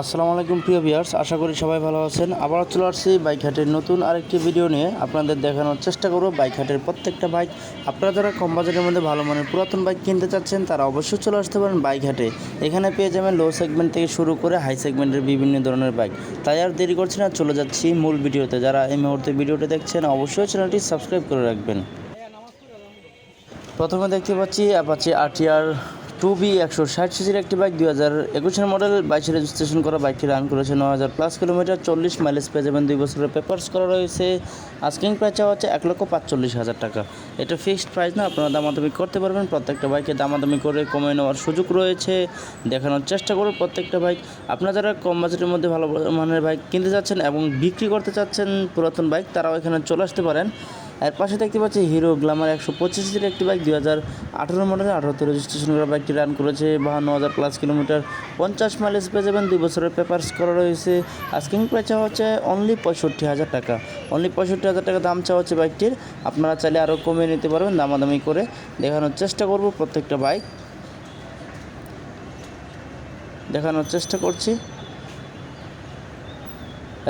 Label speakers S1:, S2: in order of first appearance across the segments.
S1: আসসালামু আলাইকুম, প্রিয় ভিউয়ার্স আশা করি সবাই ভালো আছেন। আবার চলে আসছি বাইক হাটের নতুন আরেকটি ভিডিও নিয়ে। আপনাদের দেখানোর চেষ্টা করব বাইক হাটের প্রত্যেকটা বাইক আপনারা যারা কম বাজেটের মধ্যে ভালো মানের পুরাতন বাইক কিনতে চাচ্ছেন, তারা অবশ্যই চলে আসতে পারেন বাইক হাটে এখানে পেয়ে যাবেন লো সেগমেন্ট থেকে শুরু করে হাই সেগমেন্টের বিভিন্ন ধরনের বাইক তাই আর দেরি করছি না, চলে যাচ্ছি মূল ভিডিওতে যারা এই মুহূর্তে ভিডিওটি দেখছেন, অবশ্যই চ্যানেলটি সাবস্ক্রাইব করে রাখবেন। প্রথমে দেখতে পাচ্ছি অ্যাপাচি আরটিআর টু বি একশো ষাট সিসির একটি বাইক, দুই হাজার একুশের মডেল, বাইশে রেজিস্ট্রেশন করা বাইকটি রান করেছে ন হাজার প্লাস কিলোমিটার, চল্লিশ মাইলেজ পেয়ে যাবেন দুই বছরের পেপার্স করা রয়েছে। আস্কিং প্রাইস চাওয়া হচ্ছে এক লক্ষ পাঁচচল্লিশ হাজার টাকা। এটা ফিক্সড প্রাইস না, আপনারা দামাদামি করতে পারবেন। প্রত্যেকটা বাইকে দামাদামি করে কমে নেওয়ার সুযোগ রয়েছে। দেখানোর চেষ্টা করুন প্রত্যেকটা বাইক। আপনারা যারা কম বাজেটের মধ্যে ভালো মানের বাইক কিনতে চাচ্ছেন এবং বিক্রি করতে চাচ্ছেন পুরাতন বাইক, তারাও এখানে চলে আসতে পারেন। এর পাশে দেখতে পাচ্ছি হিরো গ্ল্যামার একশো পঁচিশ পঁচিশের একটি বাইক দুই হাজার আঠারো মডেলের আঠারোতে রেজিস্ট্রেশন করা বাইকটি রান করেছে, বাহান্ন হাজার প্লাস কিলোমিটার পঞ্চাশ মাইলেজ পেয়ে যাবেন দুই বছরের পেপার্স করা রয়েছে। আস্কিং প্রাইস চাওয়া হচ্ছে অনলি পঁয়ষট্টি হাজার টাকা। অনলি পঁয়ষট্টি হাজার টাকা দাম চাওয়া হচ্ছে বাইকটির আপনারা চাইলে আরও কমিয়ে নিতে পারবেন, দামাদামি করে দেখানোর চেষ্টা করব প্রত্যেকটা বাইক দেখানোর চেষ্টা করছি।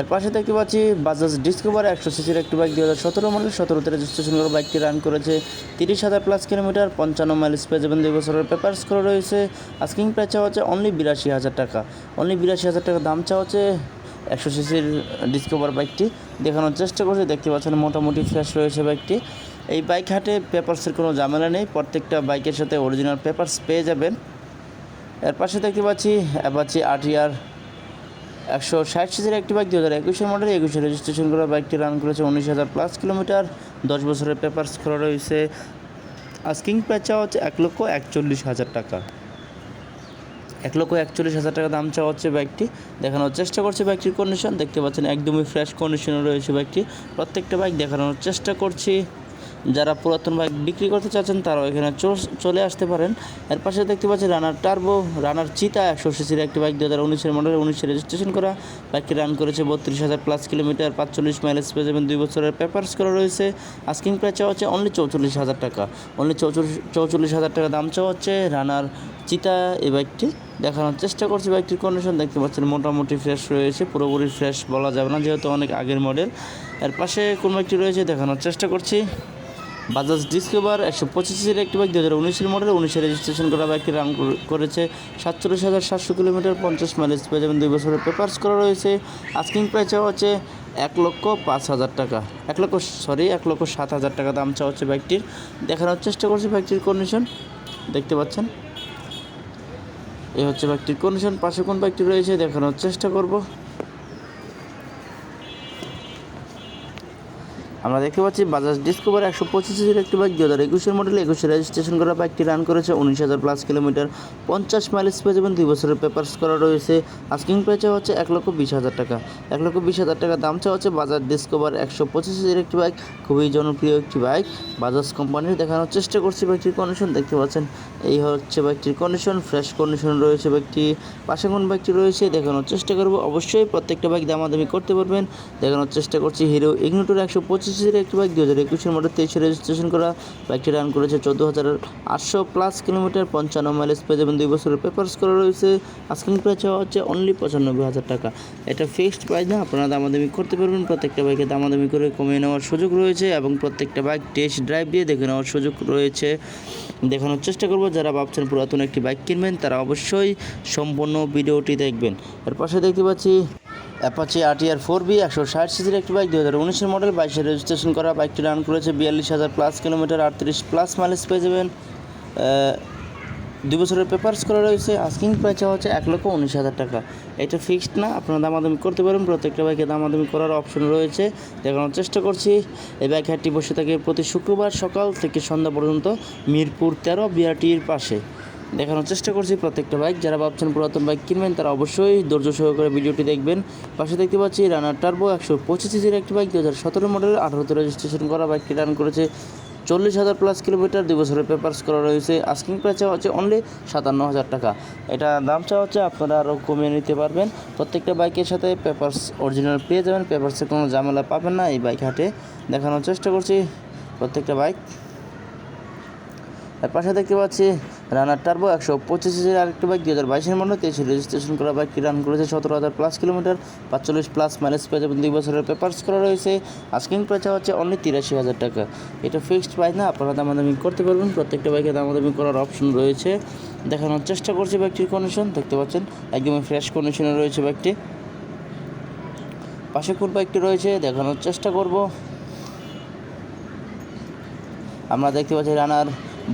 S1: এর পাশে দেখতে পাচ্ছি বাজাজ ডিসকভার একশো সিসির একটি বাইক দু হাজার সতেরো মডেল সতেরোতে রেজিস্ট্রেশন করা বাইকটি রান করেছে। তিরিশ হাজার প্লাস কিলোমিটার পঞ্চান্ন মাইল পেয়ে যাবেন দুই বছরের পেপার্স করা রয়েছে। আস্কিং প্রাইস চাওয়া হচ্ছে অনলি বিরাশি হাজার টাকা। অনলি বিরাশি হাজার টাকা দাম চাওয়া হচ্ছে একশো সিসির ডিসকভার বাইকটি দেখানোর চেষ্টা করছে, দেখতে পাচ্ছেন মোটামুটি ফ্রেশ রয়েছে বাইকটি এই বাইক হাটে পেপার্সের কোনো ঝামেলা নেই, প্রত্যেকটা বাইকের সাথে অরিজিনাল পেপার্স পেয়ে যাবেন। এর পাশে দেখতে পাচ্ছি অ্যাপাচি আরটিআর একশো ষাট সিসির একটি বাইক দু হাজার একুশের মডেল একুশে রেজিস্ট্রেশন করা বাইকটি রান করেছে উনিশ হাজার প্লাস কিলোমিটার দশ বছরের পেপার্স করা রয়েছে। আস্কিং প্রাইস চাওয়া হচ্ছে এক লক্ষ একচল্লিশ হাজার টাকা। এক লক্ষ একচল্লিশ হাজার টাকা দাম চাওয়া হচ্ছে বাইকটি দেখানোর চেষ্টা করছে বাইকটির কন্ডিশন দেখতে পাচ্ছেন একদমই ফ্রেশ কন্ডিশনে রয়েছে বাইকটি প্রত্যেকটা বাইক দেখানোর চেষ্টা করছি। যারা পুরাতন বাইক বিক্রি করতে চাচ্ছেন, তারাও এখানে চলে আসতে পারেন। এর পাশে দেখতে পাচ্ছি রানার টার্বো রানার চিতা একশো সিসির একটি বাইক দু হাজার উনিশের মডেল উনিশে রেজিস্ট্রেশন করা। বাইকটি রান করেছে বত্রিশ হাজার প্লাস কিলোমিটার পাঁচচল্লিশ মাইলেজ পেয়ে যাবেন। দুই বছরের পেপার্স করা রয়েছে। আস্কিং প্রাইস চাওয়া হচ্ছে অনলি চৌচল্লিশ হাজার টাকা। অনলি চৌচল্লিশ চৌচল্লিশ হাজার টাকা দাম চাওয়া হচ্ছে রানার চিতা এই বাইকটি দেখানোর চেষ্টা করছি বাইকটির কন্ডিশন দেখতে পাচ্ছেন মোটামুটি ফ্রেশ রয়েছে, পুরোপুরি ফ্রেশ বলা যাবে না, যেহেতু অনেক আগের মডেল এর পাশে কোন বাইকটি রয়েছে দেখানোর চেষ্টা করছি। বাজাজ ডিসকভার একশো পঁচিশের একটি বাইক দু হাজার উনিশের মডেল, উনিশে রেজিস্ট্রেশন করা বাইকটি রান করেছে সাতচল্লিশ হাজার সাতশো কিলোমিটার পঞ্চাশ মাইলেজ পেয়ে যাবেন। দুই বছরের পেপার্স করা রয়েছে। আস্কিং প্রাইস চাওয়া হচ্ছে এক লক্ষ পাঁচ হাজার টাকা। এক লক্ষ, সরি, এক লক্ষ সাত হাজার টাকা দাম চাওয়া হচ্ছে বাইকটির। দেখানোর চেষ্টা করছি বাইকটির কন্ডিশন দেখতে পাচ্ছেন? এই হচ্ছে বাইকটির কন্ডিশন পাশে কোন বাইকটি রয়েছে দেখানোর চেষ্টা করব। আমরা দেখতে পাচ্ছি বাজাজ ডিসকভার একশো পঁচিশের একটি বাইক দু হাজার একুশের মডেল একুশে রেজিস্ট্রেশন করা বাইকটি রান করেছে, উনিশ হাজার প্লাস কিলোমিটার পঞ্চাশ মাইলেজ পেয়ে যাবেন, দুই বছরের পেপার্স করা রয়েছে। আস্কিং প্রাইস হচ্ছে এক লক্ষ বিশ হাজার টাকা। এক লক্ষ বিশ হাজার টাকা দাম চাওয়া হচ্ছে বাজাজ ডিসকভার একশো পঁচিশের একটি বাইক খুবই জনপ্রিয় একটি বাইক বাজাজ কোম্পানির দেখানোর চেষ্টা করছি বাইকটির কন্ডিশন দেখতে পাচ্ছেন। এই হচ্ছে বাইকটির কন্ডিশন ফ্রেশ কন্ডিশন রয়েছে বাইকটি পাশে কোন বাইকটি রয়েছে, দেখানোর চেষ্টা করব। অবশ্যই প্রত্যেকটা বাইক দামাদামি করতে পারবেন। দেখানোর চেষ্টা করছি হিরো ইগনোটোর একশো পঁচিশের একটি বাইক দু হাজার একুশের মডেল তেইশে রেজিস্ট্রেশন করা। বাইকটি রান করেছে চোদ্দ হাজার আটশো প্লাস কিলোমিটার পঞ্চান্ন মাইলেজ পেয়ে যাবেন দুই বছরের পেপার্স করা রয়েছে। আজকের প্রাইস হওয়া হচ্ছে অনলি পঁচানব্বই হাজার টাকা। এটা ফিক্সড প্রাইস না, আপনারা দামাদামি করতে পারবেন। প্রত্যেকটা বাইকে দামাদামি করে কমিয়ে নেওয়ার সুযোগ রয়েছে এবং প্রত্যেকটা বাইক টেস্ট ড্রাইভ দিয়ে দেখে নেওয়ার সুযোগ রয়েছে। দেখানোর চেষ্টা করব। যারা ভাবছেন পুরাতন একটি বাইক কিনবেন, তারা অবশ্যই সম্পূর্ণ ভিডিওটি দেখবেন। এর পাশে দেখতে পাচ্ছি অ্যাপাচি আরটিআর ফোর বি একশো ষাট সিসির একটি বাইক দু হাজার উনিশের মডেল বাইশে রেজিস্ট্রেশন করা। বাইকটি রান করেছে বিয়াল্লিশ হাজার প্লাস কিলোমিটার আটত্রিশ প্লাস মাইলেজ পেয়ে যাবেন। দুই বছরের পেপার্স করা রয়েছে আস্কিং প্রাইস হচ্ছে এক লক্ষ উনিশ হাজার টাকা। এটা ফিক্সড না, আপনারা দামাদামি করতে পারেন, প্রত্যেকটা বাইকে দামাদামি করার অপশন রয়েছে, দেখানোর চেষ্টা করছি। এই বাইক হাটটি বসে থাকে প্রতি শুক্রবার সকাল থেকে সন্ধ্যা পর্যন্ত মিরপুর তেরো বিআরটির পাশে। দেখানোর চেষ্টা করছি প্রত্যেকটা বাইক যারা ভাবছেন পুরাতন বাইক কিনবেন, তারা অবশ্যই ধৈর্য সহকারে ভিডিওটি দেখবেন। পাশে দেখতে পাচ্ছি রানার টার্বো একশো পঁচিশ সিসির একটি বাইক দু হাজার সতেরো মডেল আঠারোতে রেজিস্ট্রেশন করা বাইকটি রান করেছে চল্লিশ হাজার প্লাস কিলোমিটার দুই বছরের পেপার্স করা রয়েছে। আস্কিং প্রাইস চাওয়া হচ্ছে অনলি সাতান্ন হাজার টাকা। এটা দাম চাওয়া হচ্ছে, আপনারা আরও কমিয়ে নিতে পারবেন। প্রত্যেকটা বাইকের সাথে পেপার্স অরিজিনাল পেয়ে যাবেন পেপার্সে কোনো ঝামেলা পাবেন না, এই বাইক হাটে দেখানোর চেষ্টা করছি প্রত্যেকটা বাইক এর পাশে দেখতে পাচ্ছি রানার টার্বো একশো পঁচিশ হাজার আরেকটি বাইক দুই হাজার বাইশের মধ্যে তেইশে রেজিস্ট্রেশন করা বাইকটি রান করেছে সতেরো হাজার প্লাস কিলোমিটার পাঁচচল্লিশ প্লাস মাইলেজ পেয়ে যাবেন দুই বছরের পেপার্স করা রয়েছে। আস্কিং প্রাইস হচ্ছে অনলি তিরাশি হাজার টাকা। এটা ফিক্সড প্রাইস না, আপনারা দামাদামি করতে পারবেন। প্রত্যেকটা বাইকে দামাদামি করার অপশন রয়েছে। দেখানোর চেষ্টা করছি বাইকটির কন্ডিশন দেখতে পাচ্ছেন, একদমই ফ্রেশ কন্ডিশনে রয়েছে বাইকটি পাশে কোন বাইকটি রয়েছে, দেখানোর চেষ্টা করব। আমরা দেখতে পাচ্ছি রানার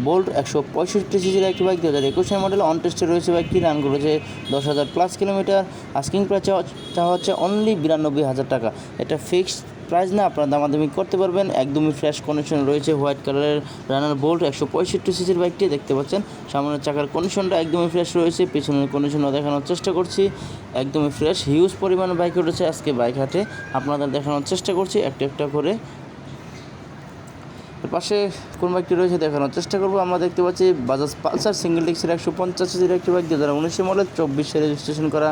S1: বোল্ট একশো পঁয়ষট্টি সিজির একটি বাইক দু হাজার একুশের মডেল অন টেস্টে রয়েছে বাইকটি রান করেছে দশ হাজার প্লাস কিলোমিটার আস্কিং প্রাইস চাওয়া হচ্ছে অনলি বিরানব্বই হাজার টাকা। এটা ফিক্সড প্রাইস না, আপনারা দামাদামি করতে পারবেন, একদমই ফ্রেশ কন্ডিশন রয়েছে হোয়াইট কালারের রানার বোল্ট একশো পঁয়ষট্টি সিজির বাইকটি দেখতে পাচ্ছেন। সামনের চাকার কন্ডিশনটা একদমই ফ্রেশ রয়েছে, পিছনের কন্ডিশনও দেখানোর চেষ্টা করছি। একদমই ফ্রেশ হিউজ পরিমাণে বাইক উঠেছে আজকে বাইক হাটে। আপনাদের দেখানোর চেষ্টা করছি একটা একটা করে পাশে কোন বাইকটি রয়েছে দেখানোর চেষ্টা করব। আমরা দেখতে পাচ্ছি বাজাজ পালসার সিঙ্গেল ডিক্সের একশো পঞ্চাশ সিজির একটি বাইক দু হাজার উনিশে মডেল চব্বিশে রেজিস্ট্রেশন করা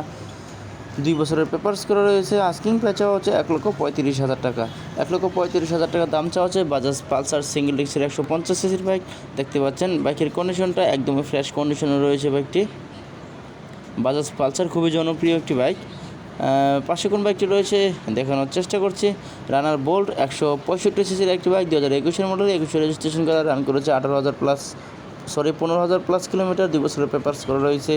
S1: দুই বছরের পেপার্স করা রয়েছে। আস্কিং প্রাইস চাওয়া হচ্ছে এক লক্ষ পঁয়ত্রিশ হাজার টাকা। এক লক্ষ পঁয়ত্রিশ হাজার টাকা দাম চাওয়া হচ্ছে বাজাজ পালসার সিঙ্গেল ডিক্সের একশো পঞ্চাশ সিজির বাইক। দেখতে পাচ্ছেন, বাইকের কন্ডিশনটা একদমই ফ্রেশ কন্ডিশনে রয়েছে বাইকটি। বাজাজ পালসার খুবই জনপ্রিয় একটি বাইক। পাশে কোন বাইকটি রয়েছে? দেখানোর চেষ্টা করছি। রানার বোল্ট একশো পঁয়ষট্টি সিসির একটি বাইক দু হাজার একুশের মডেল একুশে রেজিস্ট্রেশন করা রান করেছে আঠারো হাজার প্লাস সরি পনেরো হাজার প্লাস কিলোমিটার দুই বছরের পেপার্স করা রয়েছে।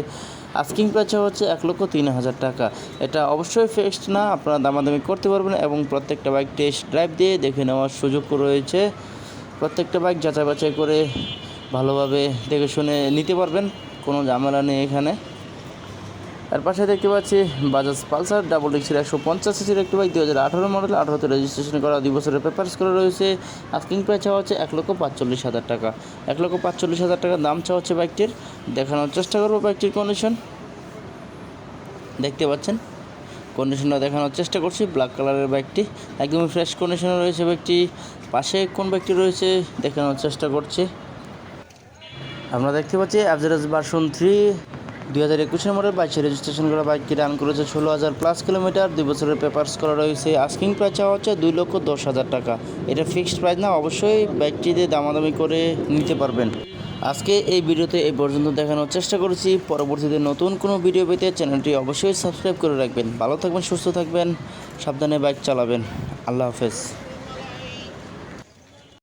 S1: আস্কিং প্রাইস হচ্ছে এক লক্ষ তিন হাজার টাকা। এটা অবশ্যই ফিক্সড না, আপনারা দামাদামি করতে পারবেন এবং প্রত্যেকটা বাইক টেস্ট ড্রাইভ দিয়ে দেখে নেওয়ার সুযোগ রয়েছে। প্রত্যেকটা বাইক যাচাই বাছাই করে ভালোভাবে দেখে শুনে নিতে পারবেন, কোনো ঝামেলা নেই এখানে। এর পাশে দেখতে পাচ্ছি বাজাজ পালসার ডাবল ডিক্সের একশো পঞ্চাশ সিসির একটি বাইক দু হাজার আঠারো মডেল আঠারোতে রেজিস্ট্রেশন করা দুই বছরের পেপার্স করা রয়েছে। আস্কিং প্রাইস চাওয়া হচ্ছে এক লক্ষ পাঁচচল্লিশ হাজার টাকা। এক লক্ষ পাঁচচল্লিশ হাজার টাকা দাম চাওয়া হচ্ছে বাইকটির দেখানোর চেষ্টা করব বাইকটির কন্ডিশন দেখতে পাচ্ছেন? কন্ডিশনটা দেখানোর চেষ্টা করছি ব্ল্যাক কালারের বাইকটি একদমই ফ্রেশ কন্ডিশনে রয়েছে বাইকটি পাশে কোন বাইকটি রয়েছে, দেখানোর চেষ্টা করছি। আমরা দেখতে পাচ্ছি অ্যাভারেজ ভার্সন থ্রি দুই হাজার একুশের মডেল বাইশে রেজিস্ট্রেশন করা বাইকটি রান করেছে ষোলো হাজার প্লাস কিলোমিটার দুই বছরের পেপার্স করা রয়েছে। আস্কিং প্রাইস চাওয়া হচ্ছে দুই লক্ষ দশ হাজার টাকা। এটা ফিক্সড প্রাইস না, অবশ্যই বাইকটিতে দামাদামি করে নিতে পারবেন। আজকে এই ভিডিওতে এই পর্যন্ত দেখানোর চেষ্টা করেছি। পরবর্তীতে নতুন কোনো ভিডিও পেতে চ্যানেলটি অবশ্যই সাবস্ক্রাইব করে রাখবেন। ভালো থাকবেন, সুস্থ থাকবেন, সাবধানে বাইক চালাবেন। আল্লাহ হাফেজ।